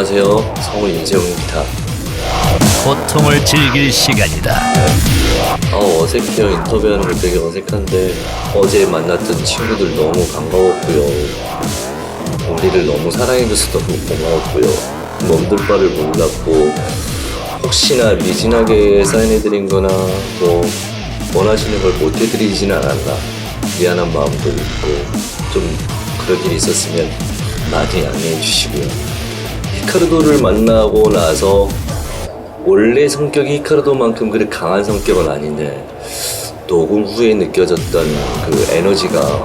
안녕하세요. 성우 인재용입니다. 고통을 즐길 시간이다. 아 어색해요. 인터뷰하는 거 되게 어색한데 어제 만났던 친구들 너무 반가웠고요. 우리를 너무 사랑해줘서 너무 고마웠고요. 몸둘 바를 몰랐고 혹시나 미진하게 사인해드린 거나 뭐 원하시는 걸 못해드리지는 않았나 미안한 마음도 있고 좀 그런 일이 있었으면 많이 양해해 주시고요. 히카르도를 만나고 나서 원래 성격이 히카르도만큼 그렇게 강한 성격은 아닌데 녹음 후에 느껴졌던 그 에너지가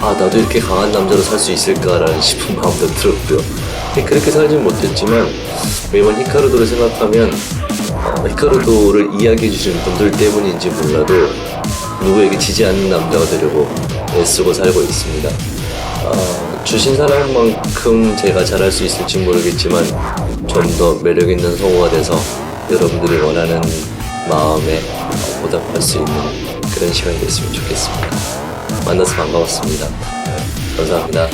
아 나도 이렇게 강한 남자로 살 수 있을까라는 싶은 마음도 들었고요. 그렇게 살진 못했지만 매번 히카르도를 생각하면 어, 히카르도를 이야기해 주시는 분들 때문인지 몰라도 누구에게 지지 않는 남자가 되려고 애쓰고 살고 있습니다. 어, 주신 사랑만큼 제가 잘할 수 있을지 모르겠지만 좀 더 매력 있는 성우가 돼서 여러분들이 원하는 마음에 보답할 수 있는 그런 시간이 됐으면 좋겠습니다. 만나서 반가웠습니다. 감사합니다.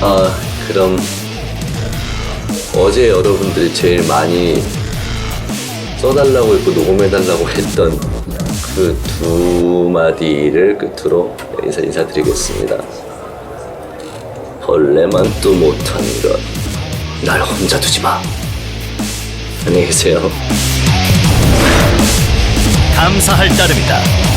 아, 그럼 어제 여러분들이 제일 많이 써달라고 했고 녹음해달라고 했던 그 두 마디를 끝으로 여기서 인사드리겠습니다. 벌레만 또 못하는 것. 날 혼자 두지 마. 안녕히 계세요. 감사할 따름이다.